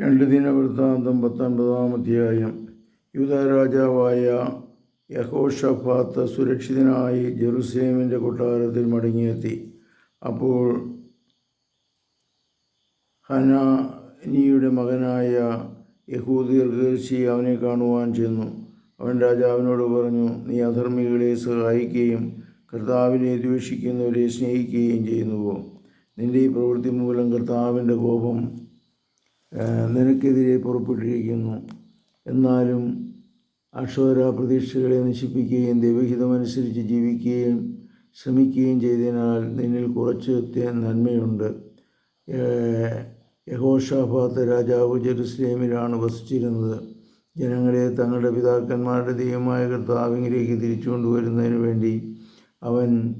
രണ്ട് ദിനവൃത്താന്തം പത്തൊൻപതാം അധ്യായം. യൂത രാജാവായ യഹോഷഫാത്ത് സുരക്ഷിതനായി ജെറുസലേമിന്റെ കൊട്ടാരത്തിൽ മടങ്ങിയെത്തി. അപ്പോൾ ഹനാനിയുടെ മകനായ യഹൂദീർഗർശി അവനെ കാണുവാൻ ചെന്നു. അവൻ രാജാവിനോട് പറഞ്ഞു നീ അധർമ്മികളെ സഹായിക്കുകയും കർത്താവിനെ ദ്വേഷിക്കുന്നവരെ സ്നേഹിക്കുകയും ചെയ്യുന്നുവോ? നിന്റെ ഈ പ്രവൃത്തി മൂലം കർത്താവിന്റെ കോപം നിനക്കെതിരെ പുറപ്പെട്ടിരിക്കുന്നു. എന്നാലും അക്ഷോര പ്രതീക്ഷകളെ നശിപ്പിക്കുകയും ദൈവഹിതമനുസരിച്ച് ജീവിക്കുകയും ശ്രമിക്കുകയും ചെയ്തതിനാൽ നിന്നിൽ കുറച്ച് നന്മയുണ്ട്. യഹോഷാഫാത്ത് രാജാവ് ജെറുസലേമിലാണ് വസിച്ചിരുന്നത്. ജനങ്ങളെ തങ്ങളുടെ പിതാക്കന്മാരുടെ ദൈവമായ കർത്താവിങ്ങിലേക്ക് തിരിച്ചു കൊണ്ടുവരുന്നതിന് വേണ്ടി അവൻ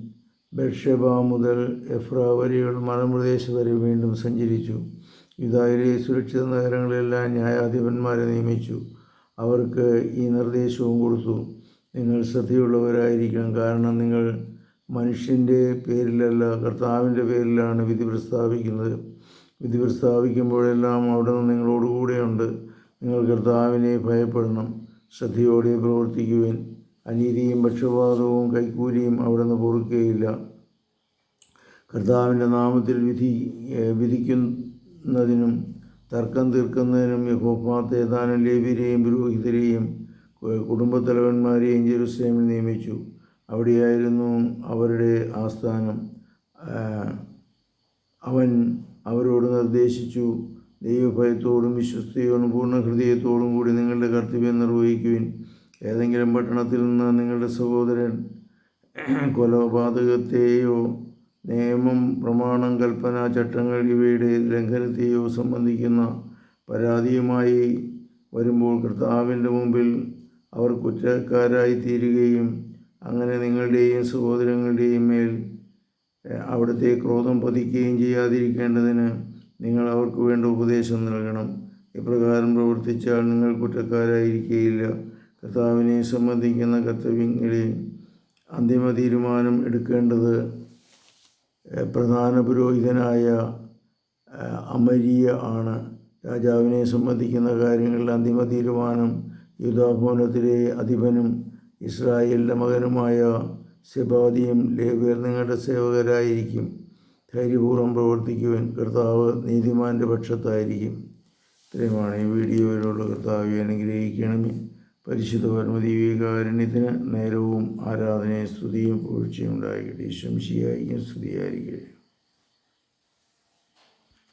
ബെർഷബ മുതൽ എഫ്ര വരെയുള്ള മലമ്പ്രദേശം വരെ വീണ്ടും സഞ്ചരിച്ചു. യുദായിലെ സുരക്ഷിത നഗരങ്ങളിലെല്ലാം ന്യായാധിപന്മാരെ നിയമിച്ചു. അവർക്ക് ഈ നിർദ്ദേശവും കൊടുത്തു. നിങ്ങൾ ശ്രദ്ധയുള്ളവരായിരിക്കണം. കാരണം നിങ്ങൾ മനുഷ്യന്റെ പേരിലല്ല കർത്താവിന്റെ പേരിലാണ് വിധി പ്രസ്താവിക്കുന്നത്. വിധി പ്രസ്താവിക്കുമ്പോഴെല്ലാം അവിടെ നിന്ന് നിങ്ങളോടുകൂടെയുണ്ട് നിങ്ങൾ കർത്താവിനെ ഭയപ്പെടണം. ശ്രദ്ധയോടെ പ്രവർത്തിക്കുവിൻ. അനീതിയും പക്ഷപാതവും കൈക്കൂലിയും അവിടെ നിന്ന് പൊറുക്കുകയില്ല. കർത്താവിന്റെ നാമത്തിൽ വിധി ഏഹ് വിധിക്കുന്നതിനും തർക്കം തീർക്കുന്നതിനും യഹോഫാത്ത് ഏതാനും ലേവ്യരെയും പുരോഹിതരെയും കുടുംബത്തലവന്മാരെയും ജെറുസലേമിൽ നിയമിച്ചു. അവിടെയായിരുന്നു അവരുടെ ആസ്ഥാനം. അവൻ അവരോട് നിർദ്ദേശിച്ചു ദൈവഭയത്തോടും വിശ്വസ്തയോടും പൂർണ ഹൃദയത്തോടും കൂടി നിങ്ങളുടെ കർത്തവ്യം നിർവഹിക്കുവിൻ. ഏതെങ്കിലും പട്ടണത്തിൽ നിന്ന് നിങ്ങളുടെ സഹോദരൻ കൊലപാതകത്തെയോ നിയമം പ്രമാണം കൽപ്പന ചട്ടങ്ങൾ ഇവയുടെ ലംഘനത്തെയോ സംബന്ധിക്കുന്ന പരാതിയുമായി വരുമ്പോൾ കർത്താവിന്റെ മുമ്പിൽ അവർ കുറ്റക്കാരായി തീരുകയും അങ്ങനെ നിങ്ങളുടെയും സഹോദരങ്ങളുടെയും മേൽ അവിടുത്തെ ക്രോധം പതിക്കുകയും ചെയ്യാതിരിക്കേണ്ടതിന് നിങ്ങൾ അവർക്ക് വേണ്ട ഉപദേശം നൽകണം. ഇപ്രകാരം പ്രവർത്തിച്ചാൽ നിങ്ങൾ കുറ്റക്കാരായിരിക്കുകയില്ല കർത്താവിനെ സംബന്ധിക്കുന്ന കർത്തവ്യങ്ങളിൽ അന്തിമ തീരുമാനം എടുക്കേണ്ടത് പ്രധാന പുരോഹിതനായ അമരിയ ആണ്. രാജാവിനെ സംബന്ധിക്കുന്ന കാര്യങ്ങളിൽ അന്തിമ തീരുമാനം യുദ്ധാഭവനത്തിലെ അധിപനും ഇസ്രായേലിന്റെ മകനുമായ സെബാദിയും ലേവ്യർ നിങ്ങളുടെ സേവകരായിരിക്കും. ധൈര്യപൂർവം പ്രവർത്തിക്കുവാൻ കർത്താവ് നീതിമാന്റെ പക്ഷത്തായിരിക്കും. ഇത്രയുമാണ് ഈ വീഡിയോയിലുള്ള കർത്താവ് അനുഗ്രഹിക്കണമേ. പരിശുദ്ധ പരമദീവികാരുണ്യത്തിന് നേരവും ആരാധനയും സ്തുതിയും പൂഴ്ചയും ഉണ്ടായിരിക്കട്ടെ. ശംശിയായിരിക്കും സ്തുതിയായിരിക്കട്ടെ.